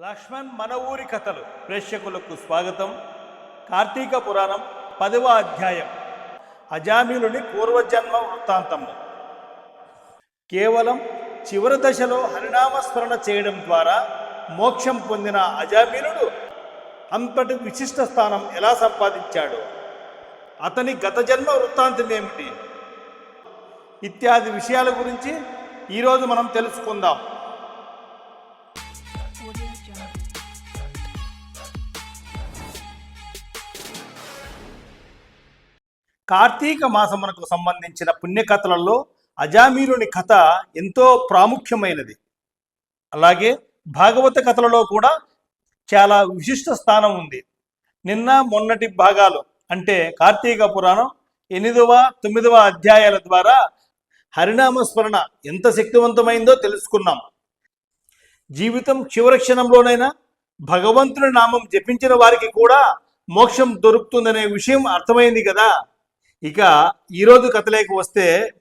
లక్ష్మణ్ మన ఊరి కథలు. ప్రేక్షకులకు స్వాగతం. కార్తీక పురాణం పదవ అధ్యాయం. అజామిలుని పూర్వజన్మ వృత్తాంతము. కేవలం చివరి దశలో హరినామస్మరణ చేయడం ద్వారా మోక్షం పొందిన అజామిలుడు అంతటి విశిష్ట స్థానం ఎలా సంపాదించాడు? అతని గత జన్మ వృత్తాంతం ఏమిటి? ఇత్యాది విషయాల గురించి ఈరోజు మనం తెలుసుకుందాం. కార్తీక మాసమునకు సంబంధించిన పుణ్యకథలలో అజామీరుని కథ ఎంతో ప్రాముఖ్యమైనది. అలాగే భాగవత కథలలో కూడా చాలా విశిష్ట స్థానం ఉంది. నిన్న మొన్నటి భాగాలు అంటే కార్తీక పురాణం ఎనిమిదవ తొమ్మిదవ అధ్యాయాల ద్వారా హరినామస్మరణ ఎంత శక్తివంతమైందో తెలుసుకున్నాం. జీవితం చివరి క్షణంలోనైనా భగవంతుని నామం జపించిన వారికి కూడా మోక్షం దొరుకుతుందనే విషయం అర్థమైంది కదా. ఇక ఈరోజు కథలేకి వస్తే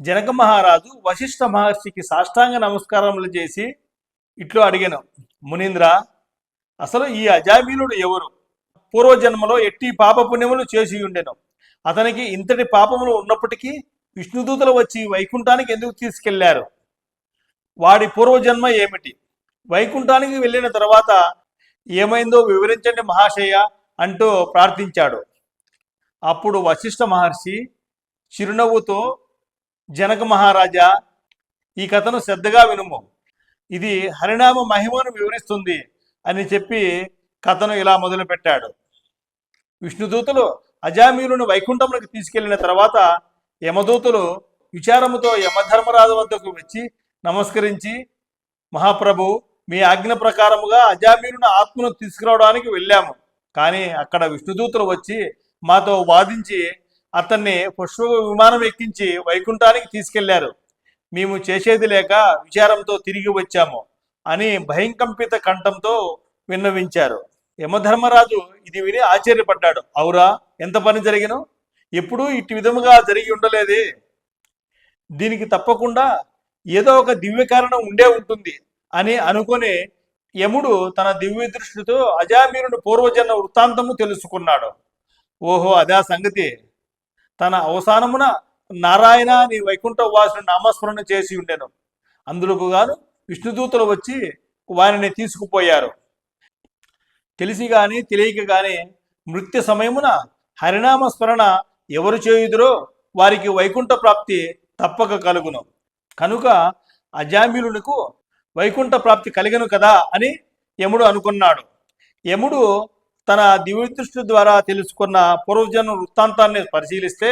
జనక మహారాజు వశిష్ఠ మహర్షికి సాష్టాంగ నమస్కారములు చేసి ఇట్లు అడిగాను. మునీంద్ర అసలు ఈ అజామీలుడు ఎవరు? పూర్వజన్మలో ఎట్టి పాప పుణ్యములు చేసి ఉండెను. అతనికి ఇంతటి పాపములు ఉన్నప్పటికీ విష్ణుదూతలు వచ్చి వైకుంఠానికి ఎందుకు తీసుకెళ్ళారు? వాడి పూర్వజన్మ ఏమిటి? వైకుంఠానికి వెళ్ళిన తర్వాత ఏమైందో వివరించండి మహాశయ అంటూ ప్రార్థించాడు. అప్పుడు వశిష్ఠ మహర్షి చిరునవ్వుతో జనక మహారాజా ఈ కథను శ్రద్ధగా వినుము. ఇది హరినామ మహిమను వివరిస్తుంది అని చెప్పి కథను ఇలా మొదలుపెట్టాడు. విష్ణుదూతులు అజామీలును వైకుంఠములకు తీసుకెళ్ళిన తర్వాత యమదూతులు విచారముతో యమధర్మరాజు వద్దకు వచ్చి నమస్కరించి మహాప్రభు మీ ఆజ్ఞ ప్రకారముగా అజామీలుని ఆత్మను తీసుకురావడానికి వెళ్ళాము. కానీ అక్కడ విష్ణుదూతులు వచ్చి మాతో వాదించి అతన్ని పుష్ప విమానం ఎక్కించి వైకుంఠానికి తీసుకెళ్ళారు. మేము చేసేది లేక విచారంతో తిరిగి వచ్చాము అని భయంకంపిత కంఠంతో విన్నవించారు. యమధర్మరాజు ఇది విని ఆశ్చర్యపడ్డాడు. అవురా ఎంత పని జరిగినో? ఎప్పుడూ ఇటు విధముగా జరిగి ఉండలేదే. దీనికి తప్పకుండా ఏదో ఒక దివ్య కారణం ఉండే ఉంటుంది అని అనుకొని యముడు తన దివ్య దృష్టితో అజామీరుని పూర్వజన్మ వృత్తాంతము తెలుసుకున్నాడు. ఓహో అదే సంగతి. తన అవసానమున నారాయణ నీ వైకుంఠ వాసుని నామస్మరణ చేసి ఉండెను. అందులోకి గాను విష్ణుదూతలు వచ్చి వారిని తీసుకుపోయారు. తెలిసి గాని తెలియక గాని మృత్యు సమయమున హరినామ స్మరణ ఎవరు చేయుదురో వారికి వైకుంఠ ప్రాప్తి తప్పక కలుగును. కనుక అజామిలునకు వైకుంఠ ప్రాప్తి కలిగను కదా అని యముడు అనుకున్నాడు. యముడు తన దివ్యదృష్టి ద్వారా తెలుసుకున్న పూర్వజన్మ వృత్తాంతాన్ని పరిశీలిస్తే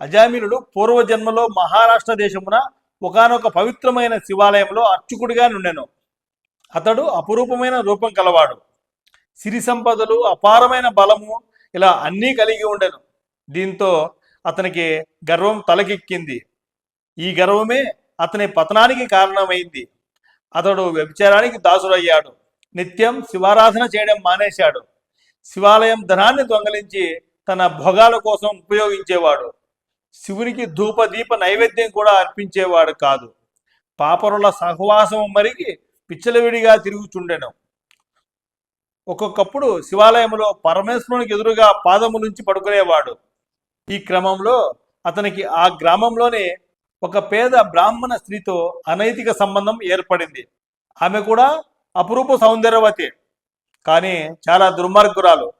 అజామిలుడు పూర్వజన్మలో మహారాష్ట్ర దేశమున ఒకానొక పవిత్రమైన శివాలయంలో అర్చకుడిగా నుండెను. అతడు అపురూపమైన రూపం కలవాడు. సిరి సంపదలు అపారమైన బలము ఇలా అన్నీ కలిగి ఉండెను. దీంతో అతనికి గర్వం తలకెక్కింది. ఈ గర్వమే అతని పతనానికి కారణమైంది. అతడు వ్యభిచారానికి దాసుడయ్యాడు. నిత్యం శివారాధన చేయడం మానేశాడు. శివాలయం ధనాన్ని దొంగలించి తన భోగాల కోసం ఉపయోగించేవాడు. శివునికి ధూప దీప నైవేద్యం కూడా అర్పించేవాడు కాదు. పాపరుల సహవాసం మరిగి పిచ్చలవిడిగా తిరుగుచుండెను. ఒక్కొక్కప్పుడు శివాలయంలో పరమేశ్వరునికి ఎదురుగా పాదములుంచి పడుకునేవాడు. ఈ క్రమంలో అతనికి ఆ గ్రామంలోనే ఒక పేద బ్రాహ్మణ స్త్రీతో అనైతిక సంబంధం ఏర్పడింది. ఆమె కూడా అపురూప సౌందర్యవతి. కానీ చాలా దుర్మార్గురాలు.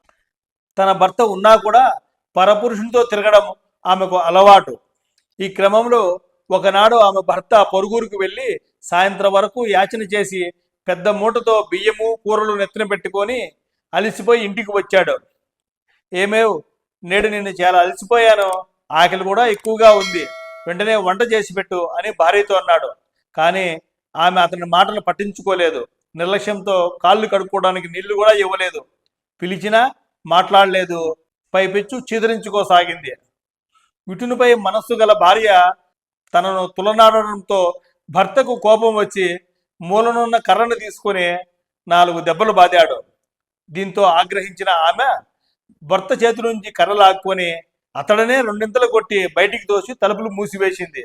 తన భర్త ఉన్నా కూడా పరపురుషునితో తిరగడం ఆమెకు అలవాటు. ఈ క్రమంలో ఒకనాడు ఆమె భర్త పొరుగురికి వెళ్ళి సాయంత్రం వరకు యాచన చేసి పెద్ద మూటతో బియ్యము కూరలు నెత్తిన పెట్టుకొని అలసిపోయి ఇంటికి వచ్చాడు. ఏమేవ్? నేడు నిన్ను చాలా అలసిపోయాను. ఆకలి కూడా ఎక్కువగా ఉంది. వెంటనే వంట చేసి పెట్టు అని భార్యతో అన్నాడు. కానీ ఆమె అతని మాటలు పట్టించుకోలేదు. నిర్లక్ష్యంతో కాళ్ళు కడుక్కోవడానికి నీళ్ళు కూడా ఇవ్వలేదు. పిలిచినా మాట్లాడలేదు. పైపెచ్చు చీదరించుకోసాగింది. విటునిపై మనస్సు గల భార్య తనను తులనాడడంతో భర్తకు కోపం వచ్చి మూలనున్న కర్రను తీసుకొని నాలుగు దెబ్బలు బాదాడు. దీంతో ఆగ్రహించిన ఆమె భర్త చేతి నుంచి కర్ర లాక్కొని అతడనే రెండింతలు కొట్టి బయటికి తోసి తలుపులు మూసివేసింది.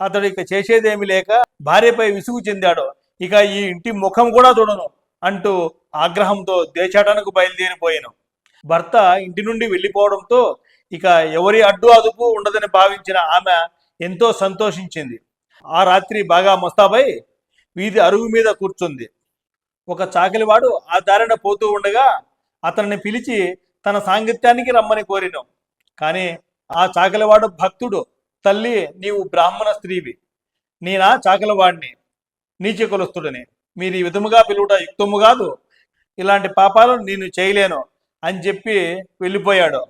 అతడు ఇక చేసేదేమీ లేక భార్యపై విసుగు చెందాడు. ఇక ఈ ఇంటి ముఖం కూడా చూడను అంటూ ఆగ్రహంతో దేశాటనకు బయలుదేరిపోయాను. భర్త ఇంటి నుండి వెళ్ళిపోవడంతో ఇక ఎవరి అడ్డు అదుపు ఉండదని భావించిన ఆమె ఎంతో సంతోషించింది. ఆ రాత్రి బాగా ముస్తాబై వీధి అరుగు మీద కూర్చుంది. ఒక చాకలివాడు ఆ దారిన పోతూ ఉండగా అతనిని పిలిచి తన సాంగత్యానికి రమ్మని కోరిను. కానీ ఆ చాకలివాడు భక్తుడు తల్లి నీవు బ్రాహ్మణ స్త్రీవి. నేనా చాకలివాడిని? నీచ కులస్తుడని. మీరు ఈ విధముగా పిలువుట యుక్తము కాదు. ఇలాంటి పాపాలు నేను చేయలేను అని చెప్పి వెళ్ళిపోయాడు.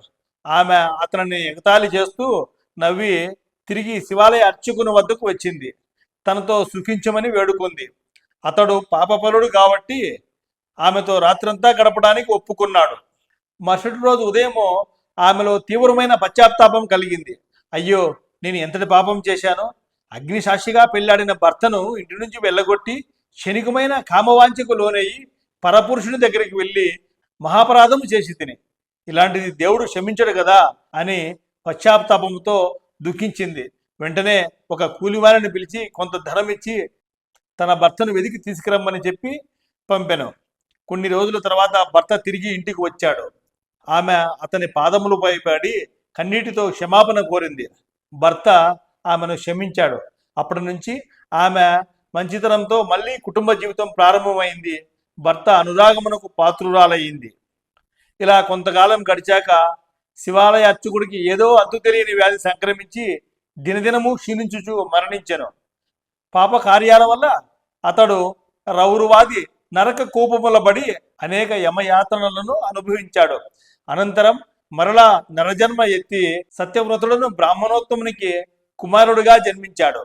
ఆమె అతనిని ఎగతాళి చేస్తూ నవ్వి తిరిగి శివాలయ అర్చకుని వద్దకు వచ్చింది. తనతో సుఖించమని వేడుకుంది. అతడు పాపపరుడు కాబట్టి ఆమెతో రాత్రంతా గడపడానికి ఒప్పుకున్నాడు. మరుసటి రోజు ఉదయము ఆమెలో తీవ్రమైన పశ్చాత్తాపం కలిగింది. అయ్యో నేను ఎంతటి పాపం చేశాను? అగ్నిసాక్షిగా పెళ్ళాడిన భర్తను ఇంటి నుంచి వెళ్ళగొట్టి క్షణికమైన కామవాంఛకు లోనయ్యి పరపురుషుని దగ్గరికి వెళ్ళి మహాపరాధం చేసి తిని. ఇలాంటిది దేవుడు క్షమించడు కదా అని పశ్చాత్తాపంతో దుఃఖించింది. వెంటనే ఒక కూలివారిని పిలిచి కొంత ధనం ఇచ్చి తన భర్తను వెతికి తీసుకురమ్మని చెప్పి పంపెను. కొన్ని రోజుల తర్వాత భర్త తిరిగి ఇంటికి వచ్చాడు. ఆమె అతని పాదములపై పడి కన్నీటితో క్షమాపణ కోరింది. భర్త ఆమెను క్షమించాడు. అప్పటి నుంచి ఆమె మంచితనంతో మళ్ళీ కుటుంబ జీవితం ప్రారంభమైంది. భర్త అనురాగమునకు పాత్రురాలయ్యింది. ఇలా కొంతకాలం గడిచాక శివాలయ అర్చకుడికి ఏదో అంతు తెలియని వ్యాధి సంక్రమించి దినదినము క్షీణించుచు మరణించెను. పాప కార్యాల వల్ల అతడు రౌరువాది నరక కోపములబడి అనేక యమయాతనలను అనుభవించాడు. అనంతరం మరలా నరజన్మ ఎత్తి సత్యవ్రతుడను బ్రాహ్మణోత్తమునికి కుమారుడుగా జన్మించాడు.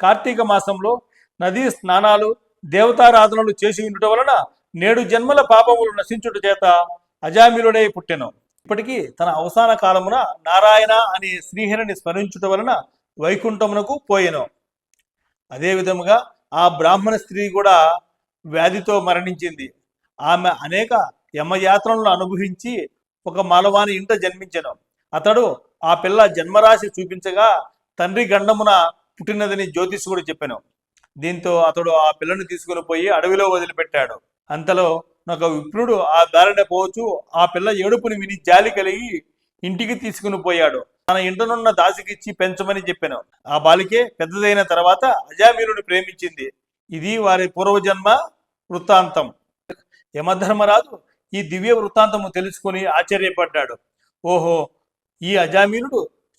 కార్తీక మాసంలో నదీ స్నానాలు దేవతారాధనలు చేసి ఉండటం వలన నేడు జన్మల పాపములు నశించుట చేత అజామిలుడై పుట్టెను. ఇప్పటికీ తన అవసాన కాలమున నారాయణ అనే శ్రీహరిని స్మరించుట వలన వైకుంఠమునకు పోయెను. అదే విధముగా ఆ బ్రాహ్మణ స్త్రీ కూడా వ్యాధితో మరణించింది. ఆమె అనేక యమయాత్రలను అనుభవించి ఒక మాలవాని ఇంట జన్మించను. అతడు ఆ పిల్ల జన్మరాశి చూపించగా తండ్రి గండమున పుట్టినదని జ్యోతిష్కుడు చెప్పాను. దీంతో అతడు ఆ పిల్లను తీసుకుని పోయి అడవిలో వదిలిపెట్టాడు. అంతలో నాకు విప్రుడు ఆ దారిన పోవచ్చు. ఆ పిల్ల ఏడుపుని విని జాలి కలిగి ఇంటికి తీసుకుని పోయాడు. తన ఇంటనున్న దాసికిచ్చి పెంచమని చెప్పాను. ఆ బాలికే పెద్దదైన తర్వాత అజామీరుని ప్రేమించింది. ఇది వారి పూర్వజన్మ వృత్తాంతం. యమధర్మరాజు ఈ దివ్య వృత్తాంతము తెలుసుకొని ఆశ్చర్యపడ్డాడు. ఓహో ఈ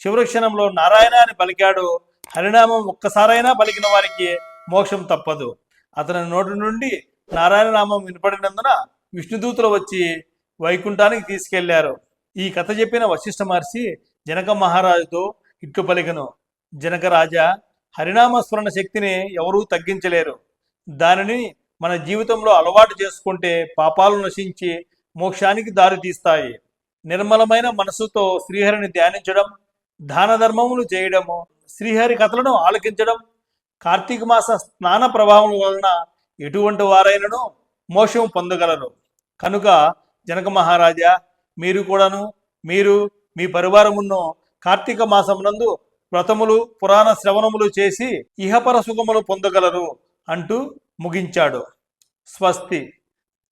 చివరి క్షణంలో నారాయణ అని పలికాడు. హరినామం ఒక్కసారైనా పలికిన వారికి మోక్షం తప్పదు. అతని నోటి నుండి నారాయణ నామం వినపడినందున విష్ణుదూతులు వచ్చి వైకుంఠానికి తీసుకెళ్ళారు. ఈ కథ చెప్పిన వశిష్ఠ మహర్షి జనక మహారాజుతో ఇట్లు పలికను. జనక రాజా హరినామ స్మరణ శక్తిని ఎవరూ తగ్గించలేరు. దానిని మన జీవితంలో అలవాటు చేసుకుంటే పాపాలు నశించి మోక్షానికి దారి తీస్తాయి నిర్మలమైన మనసుతో శ్రీహరిని ధ్యానించడం దాన ధర్మములు చేయడము శ్రీహరి కథలను ఆలకించడం కార్తీక మాస స్నాన ప్రభావం వలన ఎటువంటి వారైనను మోక్షం పొందగలరు. కనుక జనక మహారాజా మీరు కూడాను మీరు మీ పరివారమును కార్తీక మాసమునందు వ్రతములు పురాణ శ్రవణములు చేసి ఇహపర సుఖములు పొందగలరు అంటూ ముగించాడు. స్వస్తి.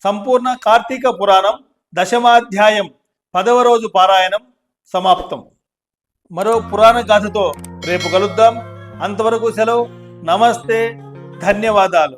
సంపూర్ణ కార్తీక పురాణం దశమాధ్యాయం పదవ రోజు పారాయణం సమాప్తం. మరో పురాణ గాథతో రేపు కలుద్దాం. అంతవరకు సెలవు. నమస్తే. ధన్యవాదాలు.